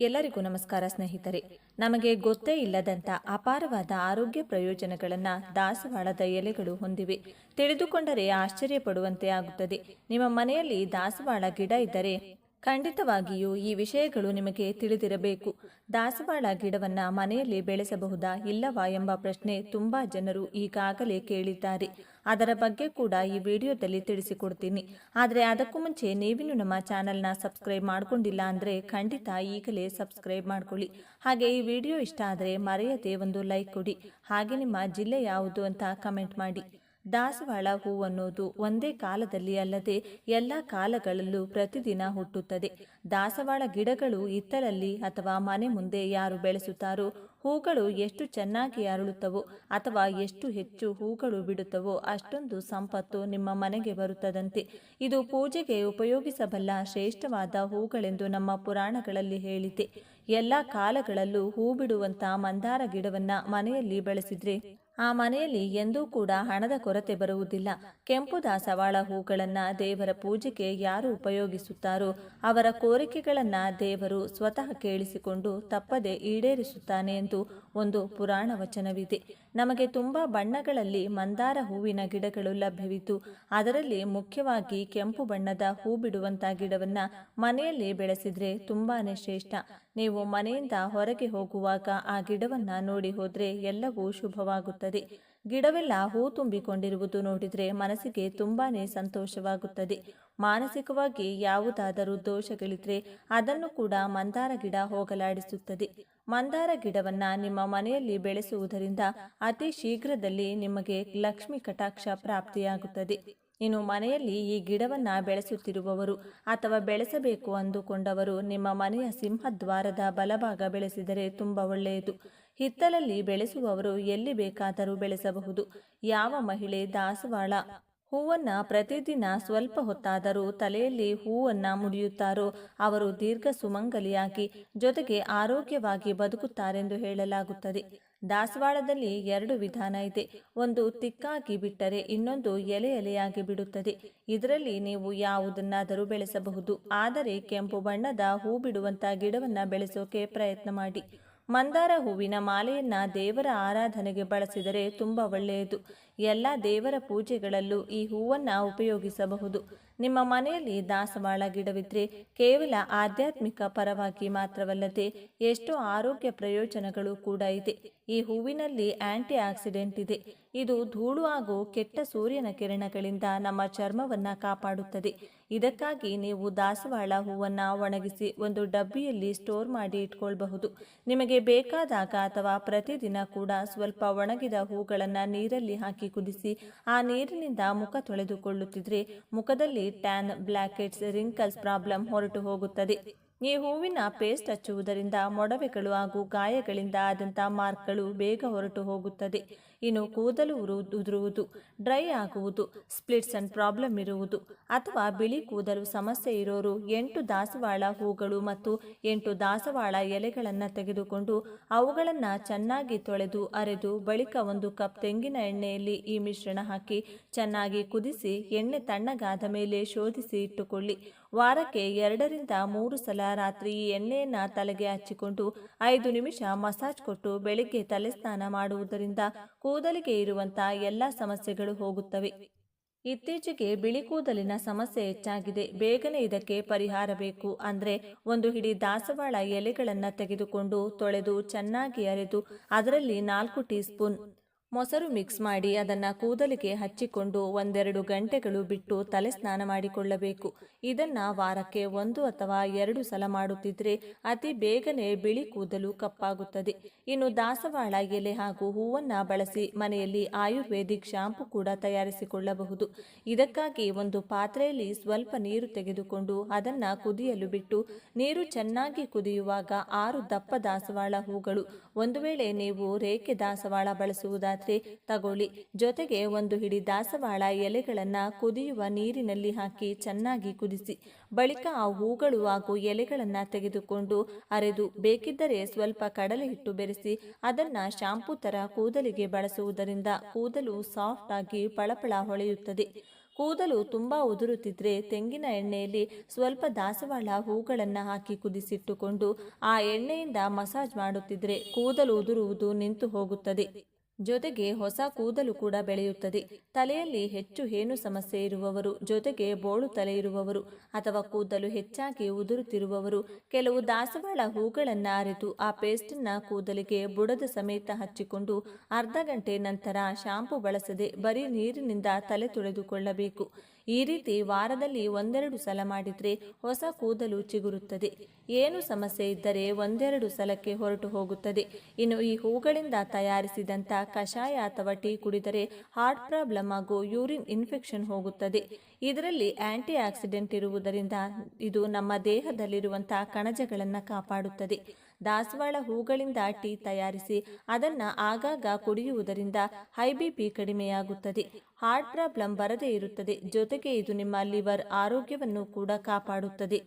ಎಲ್ಲರಿಗೂ ನಮಸ್ಕಾರ ಸ್ನೇಹಿತರೆ. ನಮಗೆ ಗೊತ್ತೇ ಇಲ್ಲದಂಥ ಅಪಾರವಾದ ಆರೋಗ್ಯ ಪ್ರಯೋಜನಗಳನ್ನು ದಾಸವಾಳದ ಎಲೆಗಳು ಹೊಂದಿವೆ. ತಿಳಿದುಕೊಂಡರೆ ಆಶ್ಚರ್ಯ ಪಡುವಂತೆ ಆಗುತ್ತದೆ. ನಿಮ್ಮ ಮನೆಯಲ್ಲಿ ದಾಸವಾಳ ಗಿಡ ಇದ್ದರೆ ಖಂಡಿತವಾಗಿಯೂ ಈ ವಿಷಯಗಳು ನಿಮಗೆ ತಿಳಿದಿರಬೇಕು. ದಾಸವಾಳ ಗಿಡವನ್ನು ಮನೆಯಲ್ಲಿ ಬೆಳೆಸಬಹುದಾ ಇಲ್ಲವಾ ಎಂಬ ಪ್ರಶ್ನೆ ತುಂಬಾ ಜನರು ಈಗಾಗಲೇ ಕೇಳಿದ್ದಾರೆ. ಅದರ ಬಗ್ಗೆ ಕೂಡ ಈ ವಿಡಿಯೋದಲ್ಲಿ ತಿಳಿಸಿಕೊಡ್ತೀನಿ. ಆದರೆ ಅದಕ್ಕೂ ಮುಂಚೆ ನೀವಿನ್ನು ನಮ್ಮ ಚಾನಲ್ನ ಸಬ್ಸ್ಕ್ರೈಬ್ ಮಾಡಿಕೊಂಡಿಲ್ಲ ಅಂದರೆ ಖಂಡಿತ ಈಗಲೇ ಸಬ್ಸ್ಕ್ರೈಬ್ ಮಾಡ್ಕೊಳ್ಳಿ. ಹಾಗೆ ಈ ವಿಡಿಯೋ ಇಷ್ಟ ಆದರೆ ಮರೆಯದೆ ಒಂದು ಲೈಕ್ ಕೊಡಿ. ಹಾಗೆ ನಿಮ್ಮ ಜಿಲ್ಲೆ ಯಾವುದು ಅಂತ ಕಮೆಂಟ್ ಮಾಡಿ. ದಾಸವಾಳ ಹೂ ಅನ್ನೋದು ಒಂದೇ ಕಾಲದಲ್ಲಿ ಅಲ್ಲದೆ ಎಲ್ಲ ಕಾಲಗಳಲ್ಲೂ ಪ್ರತಿದಿನ ಹುಟ್ಟುತ್ತದೆ. ದಾಸವಾಳ ಗಿಡಗಳು ಇತ್ತಲಲ್ಲಿ ಅಥವಾ ಮನೆ ಮುಂದೆ ಯಾರು ಬೆಳೆಸುತ್ತಾರೋ, ಹೂಗಳು ಎಷ್ಟು ಚೆನ್ನಾಗಿ ಅರಳುತ್ತವೋ ಅಥವಾ ಎಷ್ಟು ಹೆಚ್ಚು ಹೂಗಳು ಬಿಡುತ್ತವೋ ಅಷ್ಟೊಂದು ಸಂಪತ್ತು ನಿಮ್ಮ ಮನೆಗೆ ಬರುತ್ತದಂತೆ. ಇದು ಪೂಜೆಗೆ ಉಪಯೋಗಿಸಬಲ್ಲ ಶ್ರೇಷ್ಠವಾದ ಹೂಗಳೆಂದು ನಮ್ಮ ಪುರಾಣಗಳಲ್ಲಿ ಹೇಳಿದೆ. ಎಲ್ಲ ಕಾಲಗಳಲ್ಲೂ ಹೂ ಬಿಡುವಂಥ ಮಂದಾರ ಗಿಡವನ್ನು ಮನೆಯಲ್ಲಿ ಬೆಳೆಸಿದ್ರೆ ಆ ಮನೆಯಲ್ಲಿ ಎಂದೂ ಕೂಡ ಹಣದ ಕೊರತೆ ಬರುವುದಿಲ್ಲ. ಕೆಂಪು ದಾಸವಾಳ ಹೂಗಳನ್ನು ದೇವರ ಪೂಜೆಗೆ ಯಾರು ಉಪಯೋಗಿಸುತ್ತಾರೋ, ಅವರ ಕೋರಿಕೆಗಳನ್ನು ದೇವರು ಸ್ವತಃ ಕೇಳಿಸಿಕೊಂಡು ತಪ್ಪದೆ ಈಡೇರಿಸುತ್ತಾನೆ ಎಂದು ಒಂದು ಪುರಾಣ ವಚನವಿದೆ. ನಮಗೆ ತುಂಬ ಬಣ್ಣಗಳಲ್ಲಿ ಮಂದಾರ ಹೂವಿನ ಗಿಡಗಳು ಲಭ್ಯವಿತು ಅದರಲ್ಲಿ ಮುಖ್ಯವಾಗಿ ಕೆಂಪು ಬಣ್ಣದ ಹೂ ಬಿಡುವಂಥ ಗಿಡವನ್ನು ಮನೆಯಲ್ಲಿ ಬೆಳೆಸಿದ್ರೆ ತುಂಬಾನೇ ಶ್ರೇಷ್ಠ. ನೀವು ಮನೆಯಿಂದ ಹೊರಗೆ ಹೋಗುವಾಗ ಆ ಗಿಡವನ್ನು ನೋಡಿ ಹೋದರೆ ಎಲ್ಲವೂ ಶುಭವಾಗುತ್ತದೆ. ಗಿಡವೆಲ್ಲ ಹೂ ತುಂಬಿಕೊಂಡಿರುವುದು ನೋಡಿದರೆ ಮನಸ್ಸಿಗೆ ತುಂಬಾನೇ ಸಂತೋಷವಾಗುತ್ತದೆ. ಮಾನಸಿಕವಾಗಿ ಯಾವುದಾದರೂ ದೋಷಗಳಿದ್ರೆ ಅದನ್ನು ಕೂಡ ಮಂದಾರ ಗಿಡ ಹೋಗಲಾಡಿಸುತ್ತದೆ. ಮಂದಾರ ಗಿಡವನ್ನ ನಿಮ್ಮ ಮನೆಯಲ್ಲಿ ಬೆಳೆಸುವುದರಿಂದ ಅತಿ ಶೀಘ್ರದಲ್ಲಿ ನಿಮಗೆ ಲಕ್ಷ್ಮಿ ಕಟಾಕ್ಷ ಪ್ರಾಪ್ತಿಯಾಗುತ್ತದೆ. ಇನ್ನು ಮನೆಯಲ್ಲಿ ಈ ಗಿಡವನ್ನು ಬೆಳೆಸುತ್ತಿರುವವರು ಅಥವಾ ಬೆಳೆಸಬೇಕು ಅಂದುಕೊಂಡವರು ನಿಮ್ಮ ಮನೆಯ ಸಿಂಹದ್ವಾರದ ಬಲಭಾಗ ಬೆಳೆಸಿದರೆ ತುಂಬ ಒಳ್ಳೆಯದು. ಹಿತ್ತಲಲ್ಲಿ ಬೆಳೆಸುವವರು ಎಲ್ಲಿ ಬೇಕಾದರೂ ಬೆಳೆಸಬಹುದು. ಯಾವ ಮಹಿಳೆ ದಾಸವಾಳ? ಹೂವನ್ನು ಪ್ರತಿದಿನ ಸ್ವಲ್ಪ ಹೊತ್ತಾದರೂ ತಲೆಯಲ್ಲಿ ಹೂವನ್ನು ಮುಡಿಯುತ್ತಾರೋ? ಅವರು ದೀರ್ಘ ಸುಮಂಗಲಿಯಾಗಿ ಜೊತೆಗೆ ಆರೋಗ್ಯವಾಗಿ ಬದುಕುತ್ತಾರೆಂದು ಹೇಳಲಾಗುತ್ತದೆ. ದಾಸವಾಳದಲ್ಲಿ ಎರಡು ವಿಧಾನ ಇದೆ. ಒಂದು ತಿಕ್ಕಾಗಿ ಬಿಟ್ಟರೆ ಇನ್ನೊಂದು ಎಲೆ ಎಲೆಯಾಗಿ ಬಿಡುತ್ತದೆ. ಇದರಲ್ಲಿ ನೀವು ಯಾವುದನ್ನಾದರೂ ಬೆಳೆಸಬಹುದು. ಆದರೆ ಕೆಂಪು ಬಣ್ಣದ ಹೂ ಬಿಡುವಂತ ಗಿಡವನ್ನ ಬೆಳೆಸೋಕೆ ಪ್ರಯತ್ನ ಮಾಡಿ. ಮಂದಾರ ಹೂವಿನ ಮಾಲೆಯನ್ನ ದೇವರ ಆರಾಧನೆಗೆ ಬಳಸಿದರೆ ತುಂಬ ಒಳ್ಳೆಯದು. ಎಲ್ಲ ದೇವರ ಪೂಜೆಗಳಲ್ಲೂ ಈ ಹೂವನ್ನು ಉಪಯೋಗಿಸಬಹುದು. ನಿಮ್ಮ ಮನೆಯಲ್ಲಿ ದಾಸವಾಳ ಗಿಡವಿದ್ರೆ ಕೇವಲ ಆಧ್ಯಾತ್ಮಿಕ ಪರವಾಗಿ ಮಾತ್ರವಲ್ಲದೆ ಎಷ್ಟೋ ಆರೋಗ್ಯ ಪ್ರಯೋಜನಗಳು ಕೂಡ ಇದೆ. ಈ ಹೂವಿನಲ್ಲಿ ಆಂಟಿ ಆಕ್ಸಿಡೆಂಟ್ ಇದೆ. ಇದು ಧೂಳು ಹಾಗೂ ಕೆಟ್ಟ ಸೂರ್ಯನ ಕಿರಣಗಳಿಂದ ನಮ್ಮ ಚರ್ಮವನ್ನು ಕಾಪಾಡುತ್ತದೆ. ಇದಕ್ಕಾಗಿ ನೀವು ದಾಸವಾಳ ಹೂವನ್ನು ಒಣಗಿಸಿ ಒಂದು ಡಬ್ಬಿಯಲ್ಲಿ ಸ್ಟೋರ್ ಮಾಡಿ ಇಟ್ಕೊಳ್ಬಹುದು. ನಿಮಗೆ ಬೇಕಾದಾಗ ಅಥವಾ ಪ್ರತಿದಿನ ಕೂಡ ಸ್ವಲ್ಪ ಒಣಗಿದ ಹೂಗಳನ್ನು ನೀರಲ್ಲಿ ಹಾಕಿ ಕುದಿಸಿ, ಆ ನೀರಿನಿಂದ ಮುಖ ತೊಳೆದುಕೊಳ್ಳುತ್ತಿದ್ರೆ ಮುಖದಲ್ಲಿ ಟ್ಯಾನ್ ಬ್ಲ್ಯಾಕೆಟ್ಸ್ ರಿಂಕಲ್ಸ್ ಪ್ರಾಬ್ಲಮ್ ಹೊರಟು ಹೋಗುತ್ತದೆ. ಈ ಹೂವಿನ ಪೇಸ್ಟ್ ಹಚ್ಚುವುದರಿಂದ ಮೊಡವೆಗಳು ಹಾಗೂ ಗಾಯಗಳಿಂದ ಆದಂಥ ಮಾರ್ಕ್ಗಳು ಬೇಗ ಹೊರಟು ಹೋಗುತ್ತದೆ. ಇನ್ನು ಕೂದಲು ಉದುರುವುದು, ಡ್ರೈ ಆಗುವುದು, ಸ್ಪ್ಲಿಟ್ಸ್ ಅಂಡ್ ಪ್ರಾಬ್ಲಮ್ ಇರುವುದು ಅಥವಾ ಬಿಳಿ ಕೂದಲು ಸಮಸ್ಯೆ ಇರೋರು ಎಂಟು ದಾಸವಾಳ ಹೂಗಳು ಮತ್ತು ಎಂಟು ದಾಸವಾಳ ಎಲೆಗಳನ್ನು ತೆಗೆದುಕೊಂಡು ಅವುಗಳನ್ನು ಚೆನ್ನಾಗಿ ತೊಳೆದು ಅರೆದು ಬಳಿಕ ಒಂದು ಕಪ್ ತೆಂಗಿನ ಎಣ್ಣೆಯಲ್ಲಿ ಈ ಮಿಶ್ರಣ ಹಾಕಿ ಚೆನ್ನಾಗಿ ಕುದಿಸಿ ಎಣ್ಣೆ ತಣ್ಣಗಾದ ಮೇಲೆ ಶೋಧಿಸಿ ಇಟ್ಟುಕೊಳ್ಳಿ. ವಾರಕ್ಕೆ ಎರಡರಿಂದ ಮೂರು ಸಲ ರಾತ್ರಿ ಎಣ್ಣೆಯನ್ನು ತಲೆಗೆ ಹಚ್ಚಿಕೊಂಡು ಐದು ನಿಮಿಷ ಮಸಾಜ್ ಕೊಟ್ಟು ಬೆಳಿಗ್ಗೆ ತಲೆ ಸ್ನಾನ ಮಾಡುವುದರಿಂದ ಕೂದಲಿಗೆ ಇರುವಂತಹ ಎಲ್ಲ ಸಮಸ್ಯೆಗಳು ಹೋಗುತ್ತವೆ. ಇತ್ತೀಚೆಗೆ ಬಿಳಿ ಕೂದಲಿನ ಸಮಸ್ಯೆ ಹೆಚ್ಚಾಗಿದೆ. ಬೇಗನೆ ಇದಕ್ಕೆ ಪರಿಹಾರ ಬೇಕು. ಅಂದ್ರೆ ಒಂದು ಹಿಡಿ ದಾಸವಾಳ ಎಲೆಗಳನ್ನು ತೆಗೆದುಕೊಂಡು ತೊಳೆದು ಚೆನ್ನಾಗಿ ಅರೆದು ಅದರಲ್ಲಿ ನಾಲ್ಕು ಟೀ ಸ್ಪೂನ್ ಮೊಸರು ಮಿಕ್ಸ್ ಮಾಡಿ ಅದನ್ನು ಕೂದಲಿಗೆ ಹಚ್ಚಿಕೊಂಡು ಒಂದೆರಡು ಗಂಟೆಗಳು ಬಿಟ್ಟು ತಲೆ ಸ್ನಾನ ಮಾಡಿಕೊಳ್ಳಬೇಕು. ಇದನ್ನು ವಾರಕ್ಕೆ ಒಂದು ಅಥವಾ ಎರಡು ಸಲ ಮಾಡುತ್ತಿದ್ರೆ ಅತಿ ಬೇಗನೆ ಬಿಳಿ ಕೂದಲು ಕಪ್ಪಾಗುತ್ತದೆ. ಇನ್ನು ದಾಸವಾಳ ಎಲೆ ಹಾಗೂ ಹೂವನ್ನು ಬಳಸಿ ಮನೆಯಲ್ಲಿ ಆಯುರ್ವೇದಿಕ್ ಶಾಂಪು ಕೂಡ ತಯಾರಿಸಿಕೊಳ್ಳಬಹುದು. ಇದಕ್ಕಾಗಿ ಒಂದು ಪಾತ್ರೆಯಲ್ಲಿ ಸ್ವಲ್ಪ ನೀರು ತೆಗೆದುಕೊಂಡು ಅದನ್ನು ಕುದಿಯಲು ಬಿಟ್ಟು ನೀರು ಚೆನ್ನಾಗಿ ಕುದಿಯುವಾಗ ಆರು ದಪ್ಪ ದಾಸವಾಳ ಹೂಗಳು. ಒಂದು ವೇಳೆ ನೀವು ರೇಖೆ ದಾಸವಾಳ ಬಳಸುವುದಾದ ತಗೊಳ್ಳಿ. ಜೊತೆಗೆ ಒಂದು ಹಿಡಿ ದಾಸವಾಳ ಎಲೆಗಳನ್ನ ಕುದಿಯುವ ನೀರಿನಲ್ಲಿ ಹಾಕಿ ಚೆನ್ನಾಗಿ ಕುದಿಸಿ. ಬಳಿಕ ಆ ಹೂಗಳು ಹಾಗೂ ಎಲೆಗಳನ್ನ ತೆಗೆದುಕೊಂಡು ಅರೆದು, ಬೇಕಿದ್ದರೆ ಸ್ವಲ್ಪ ಕಡಲೆ ಹಿಟ್ಟು ಬೆರೆಸಿ, ಅದನ್ನ ಶಾಂಪೂ ತರ ಕೂದಲಿಗೆ ಬಳಸುವುದರಿಂದ ಕೂದಲು ಸಾಫ್ಟ್ ಆಗಿ ಪಳಪಳ ಹೊಳೆಯುತ್ತದೆ. ಕೂದಲು ತುಂಬಾ ಉದುರುತ್ತಿದ್ರೆ ತೆಂಗಿನ ಎಣ್ಣೆಯಲ್ಲಿ ಸ್ವಲ್ಪ ದಾಸವಾಳ ಹೂಗಳನ್ನು ಹಾಕಿ ಕುದಿಸಿಟ್ಟುಕೊಂಡು ಆ ಎಣ್ಣೆಯಿಂದ ಮಸಾಜ್ ಮಾಡುತ್ತಿದ್ರೆ ಕೂದಲು ಉದುರುವುದು ನಿಂತು ಹೋಗುತ್ತದೆ. ಜೊತೆಗೆ ಹೊಸ ಕೂದಲು ಕೂಡ ಬೆಳೆಯುತ್ತದೆ. ತಲೆಯಲ್ಲಿ ಹೆಚ್ಚು ಹೇನು ಸಮಸ್ಯೆ ಇರುವವರು, ಜೊತೆಗೆ ಬೋಳು ತಲೆ ಇರುವವರು ಅಥವಾ ಕೂದಲು ಹೆಚ್ಚಾಗಿ ಉದುರುತ್ತಿರುವವರು, ಕೆಲವು ದಾಸವಾಳ ಹೂಗಳನ್ನು ಅರೆತು ಆ ಪೇಸ್ಟ್ನ ಕೂದಲಿಗೆ ಬುಡದ ಸಮೇತ ಹಚ್ಚಿಕೊಂಡು ಅರ್ಧ ಗಂಟೆ ನಂತರ ಶಾಂಪು ಬಳಸದೆ ಬರೀ ನೀರಿನಿಂದ ತಲೆ ತೊಳೆದುಕೊಳ್ಳಬೇಕು. ಈ ರೀತಿ ವಾರದಲ್ಲಿ ಒಂದೆರಡು ಸಲ ಮಾಡಿದರೆ ಹೊಸ ಕೂದಲು ಚಿಗುರುತ್ತದೆ. ಏನು ಸಮಸ್ಯೆ ಇದ್ದರೆ ಒಂದೆರಡು ಸಲಕ್ಕೆ ಹೊರಟು ಹೋಗುತ್ತದೆ. ಇನ್ನು ಈ ಹೂಗಳಿಂದ ತಯಾರಿಸಿದಂಥ ಕಷಾಯ ಅಥವಾ ಟೀ ಕುಡಿದರೆ ಹಾರ್ಟ್ ಪ್ರಾಬ್ಲಮ್ ಹಾಗೂ ಯೂರಿನ್ ಇನ್ಫೆಕ್ಷನ್ ಹೋಗುತ್ತದೆ. ಇದರಲ್ಲಿ ಆಂಟಿ ಆಕ್ಸಿಡೆಂಟ್ ಇರುವುದರಿಂದ ಇದು ನಮ್ಮ ದೇಹದಲ್ಲಿರುವಂಥ ಕಣಜಗಳನ್ನು ಕಾಪಾಡುತ್ತದೆ. ದಾಸವಾಳ ಹೂಗಳಿಂದ ಟೀ ತಯಾರಿಸಿ ಅದನ್ನ ಆಗಾಗ ಕುಡಿಯುವುದರಿಂದ ಹೈ ಬಿ ಪಿ ಕಡಿಮೆಯಾಗುತ್ತದೆ. ಹಾರ್ಟ್ ಪ್ರಾಬ್ಲಮ್ ಬರದೇ ಇರುತ್ತದೆ. ಜೊತೆಗೆ ಇದು ನಿಮ್ಮ ಲಿವರ್ ಆರೋಗ್ಯವನ್ನು ಕೂಡ ಕಾಪಾಡುತ್ತದೆ.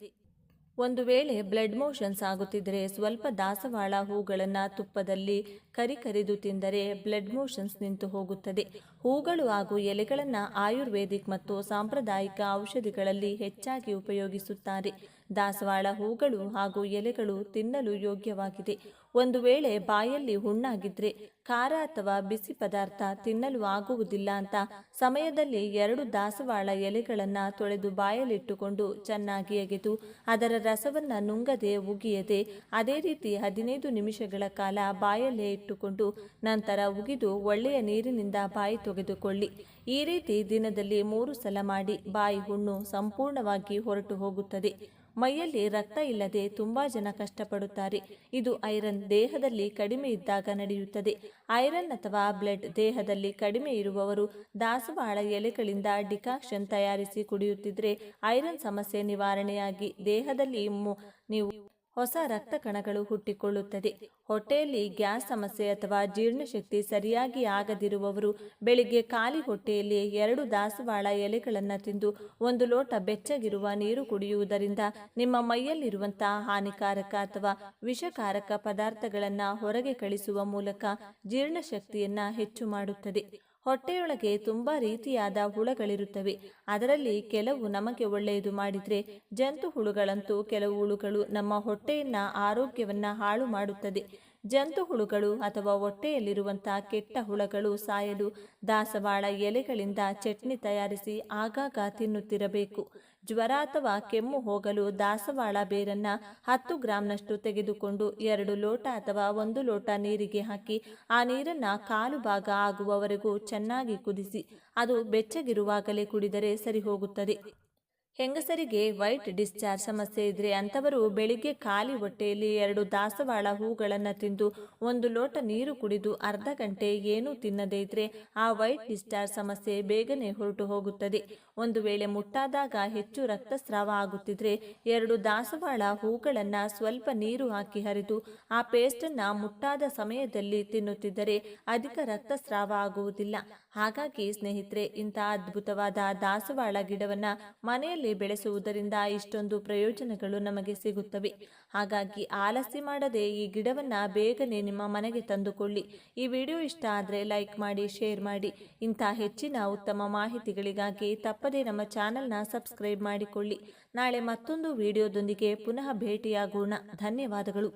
ಒಂದು ವೇಳೆ ಬ್ಲಡ್ ಮೋಷನ್ಸ್ ಆಗುತ್ತಿದ್ದರೆ ಸ್ವಲ್ಪ ದಾಸವಾಳ ಹೂಗಳನ್ನು ತುಪ್ಪದಲ್ಲಿ ಕರಿ ಕರಿದು ತಿಂದರೆ ಬ್ಲಡ್ ಮೋಷನ್ಸ್ ನಿಂತು ಹೋಗುತ್ತದೆ. ಹೂಗಳು ಹಾಗೂ ಎಲೆಗಳನ್ನು ಆಯುರ್ವೇದಿಕ್ ಮತ್ತು ಸಾಂಪ್ರದಾಯಿಕ ಔಷಧಿಗಳಲ್ಲಿ ಹೆಚ್ಚಾಗಿ ಉಪಯೋಗಿಸುತ್ತಾರೆ. ದಾಸವಾಳ ಹೂಗಳು ಹಾಗೂ ಎಲೆಗಳು ತಿನ್ನಲು ಯೋಗ್ಯವಾಗಿದೆ. ಒಂದು ವೇಳೆ ಬಾಯಲ್ಲಿ ಹುಣ್ಣಾಗಿದ್ರೆ ಖಾರ ಅಥವಾ ಬಿಸಿ ಪದಾರ್ಥ ತಿನ್ನಲು ಆಗುವುದಿಲ್ಲ ಅಂತ ಸಮಯದಲ್ಲಿ ಎರಡು ದಾಸವಾಳ ಎಲೆಗಳನ್ನು ತೊಳೆದು ಬಾಯಲ್ಲಿಟ್ಟುಕೊಂಡು ಚೆನ್ನಾಗಿ ಅಗೆದು ಅದರ ರಸವನ್ನು ನುಂಗದೆ ಉಗಿಯದೆ ಅದೇ ರೀತಿ ಹದಿನೈದು ನಿಮಿಷಗಳ ಕಾಲ ಬಾಯಲ್ಲೇ ಇಟ್ಟುಕೊಂಡು ನಂತರ ಉಗಿದು ಒಳ್ಳೆಯ ನೀರಿನಿಂದ ಬಾಯಿ ತೆಗೆದುಕೊಳ್ಳಿ. ಈ ರೀತಿ ದಿನದಲ್ಲಿ ಮೂರು ಸಲ ಮಾಡಿ ಬಾಯಿ ಹುಣ್ಣು ಸಂಪೂರ್ಣವಾಗಿ ಹೊರಟು ಹೋಗುತ್ತದೆ. ಮೈಯಲ್ಲಿ ರಕ್ತ ಇಲ್ಲದೆ ತುಂಬಾ ಜನ ಕಷ್ಟಪಡುತ್ತಾರೆ. ಇದು ಐರನ್ ದೇಹದಲ್ಲಿ ಕಡಿಮೆ ಇದ್ದಾಗ ನಡೆಯುತ್ತದೆ. ಐರನ್ ಅಥವಾ ಬ್ಲಡ್ ದೇಹದಲ್ಲಿ ಕಡಿಮೆ ಇರುವವರು ದಾಸವಾಳ ಎಲೆಗಳಿಂದ ಡಿಕಾಕ್ಷನ್ ತಯಾರಿಸಿ ಕುಡಿಯುತ್ತಿದ್ರೆ ಐರನ್ ಸಮಸ್ಯೆ ನಿವಾರಣೆಯಾಗಿ ದೇಹದಲ್ಲಿ ನೀವು ಹೊಸ ರಕ್ತ ಕಣಗಳು ಹುಟ್ಟಿಕೊಳ್ಳುತ್ತದೆ. ಹೊಟ್ಟೆಯಲ್ಲಿ ಗ್ಯಾಸ್ ಸಮಸ್ಯೆ ಅಥವಾ ಜೀರ್ಣಶಕ್ತಿ ಸರಿಯಾಗಿ ಆಗದಿರುವವರು ಬೆಳಿಗ್ಗೆ ಖಾಲಿ ಹೊಟ್ಟೆಯಲ್ಲಿ ಎರಡು ದಾಸವಾಳ ಎಲೆಗಳನ್ನು ತಿಂದು ಒಂದು ಲೋಟ ಬೆಚ್ಚಗಿರುವ ನೀರು ಕುಡಿಯುವುದರಿಂದ ನಿಮ್ಮ ಮೈಯಲ್ಲಿರುವಂತಹ ಹಾನಿಕಾರಕ ಅಥವಾ ವಿಷಕಾರಕ ಪದಾರ್ಥಗಳನ್ನು ಹೊರಗೆ ಕಳಿಸುವ ಮೂಲಕ ಜೀರ್ಣಶಕ್ತಿಯನ್ನು ಹೆಚ್ಚು ಮಾಡುತ್ತದೆ. ಹೊಟ್ಟೆಯೊಳಗೆ ತುಂಬ ರೀತಿಯಾದ ಹುಳಗಳಿರುತ್ತವೆ. ಅದರಲ್ಲಿ ಕೆಲವು ನಮಗೆ ಒಳ್ಳೆಯದು ಮಾಡಿದರೆ ಜಂತು ಹುಳುಗಳಂತೂ ಕೆಲವು ಹುಳುಗಳು ನಮ್ಮ ಹೊಟ್ಟೆಯನ್ನ ಆರೋಗ್ಯವನ್ನ ಹಾಳು ಮಾಡುತ್ತದೆ. ಜಂತು ಹುಳುಗಳು ಅಥವಾ ಹೊಟ್ಟೆಯಲ್ಲಿರುವಂತಹ ಕೆಟ್ಟ ಹುಳಗಳು ಸಾಯಲು ದಾಸವಾಳ ಎಲೆಗಳಿಂದ ಚಟ್ನಿ ತಯಾರಿಸಿ ಆಗಾಗ ತಿನ್ನುತ್ತಿರಬೇಕು. ಜ್ವರ ಅಥವಾ ಕೆಮ್ಮು ಹೋಗಲು ದಾಸವಾಳ ಬೇರನ್ನ ಹತ್ತು ಗ್ರಾಂನಷ್ಟು ತೆಗೆದುಕೊಂಡು ಎರಡು ಲೋಟ ಅಥವಾ ಒಂದು ಲೋಟ ನೀರಿಗೆ ಹಾಕಿ ಆ ನೀರನ್ನ ಕಾಲು ಭಾಗ ಆಗುವವರೆಗೂ ಚೆನ್ನಾಗಿ ಕುದಿಸಿ, ಅದು ಬೆಚ್ಚಗಿರುವಾಗಲೇ ಕುಡಿದರೆ ಸರಿ ಹೋಗುತ್ತದೆ ಹೆಂಗಸರಿಗೆ ವೈಟ್ ಡಿಸ್ಚಾರ್ಜ್ ಸಮಸ್ಯೆ ಇದ್ರೆ ಅಂಥವರು ಬೆಳಿಗ್ಗೆ ಖಾಲಿ ಹೊಟ್ಟೆಯಲ್ಲಿ ಎರಡು ದಾಸವಾಳ ಹೂಗಳನ್ನು ತಿಂದು ಒಂದು ಲೋಟ ನೀರು ಕುಡಿದು ಅರ್ಧ ಗಂಟೆ ಏನೂ ತಿನ್ನದೇ ಇದ್ರೆ ಆ ವೈಟ್ ಡಿಸ್ಚಾರ್ಜ್ ಸಮಸ್ಯೆ ಬೇಗನೆ ಹೊರಟು ಹೋಗುತ್ತದೆ. ಒಂದು ವೇಳೆ ಮುಟ್ಟಾದಾಗ ಹೆಚ್ಚು ರಕ್ತಸ್ರಾವ ಆಗುತ್ತಿದ್ರೆ ಎರಡು ದಾಸವಾಳ ಹೂಗಳನ್ನು ಸ್ವಲ್ಪ ನೀರು ಹಾಕಿ ಹರಿದು ಆ ಪೇಸ್ಟನ್ನು ಮುಟ್ಟಾದ ಸಮಯದಲ್ಲಿ ತಿನ್ನುತ್ತಿದ್ದರೆ ಅಧಿಕ ರಕ್ತಸ್ರಾವ ಆಗುವುದಿಲ್ಲ. ಹಾಗಾಗಿ ಸ್ನೇಹಿತರೆ, ಇಂಥ ಅದ್ಭುತವಾದ ದಾಸವಾಳ ಗಿಡವನ್ನು ಮನೆಯಲ್ಲಿ ಬೆಳೆಸುವುದರಿಂದ ಇಷ್ಟೊಂದು ಪ್ರಯೋಜನಗಳು ನಮಗೆ ಸಿಗುತ್ತವೆ. ಹಾಗಾಗಿ ಆಲಸ್ಯ ಮಾಡದೆ ಈ ಗಿಡವನ್ನು ಬೇಗನೆ ನಿಮ್ಮ ಮನೆಗೆ ತಂದುಕೊಳ್ಳಿ. ಈ ವಿಡಿಯೋ ಇಷ್ಟ ಆದರೆ ಲೈಕ್ ಮಾಡಿ, ಶೇರ್ ಮಾಡಿ. ಇಂಥ ಹೆಚ್ಚಿನ ಉತ್ತಮ ಮಾಹಿತಿಗಳಿಗಾಗಿ ತಪ್ಪದೇ ನಮ್ಮ ಚಾನೆಲ್ನ ಸಬ್ಸ್ಕ್ರೈಬ್ ಮಾಡಿಕೊಳ್ಳಿ. ನಾಳೆ ಮತ್ತೊಂದು ವಿಡಿಯೋದೊಂದಿಗೆ ಪುನಃ ಭೇಟಿಯಾಗೋಣ. ಧನ್ಯವಾದಗಳು.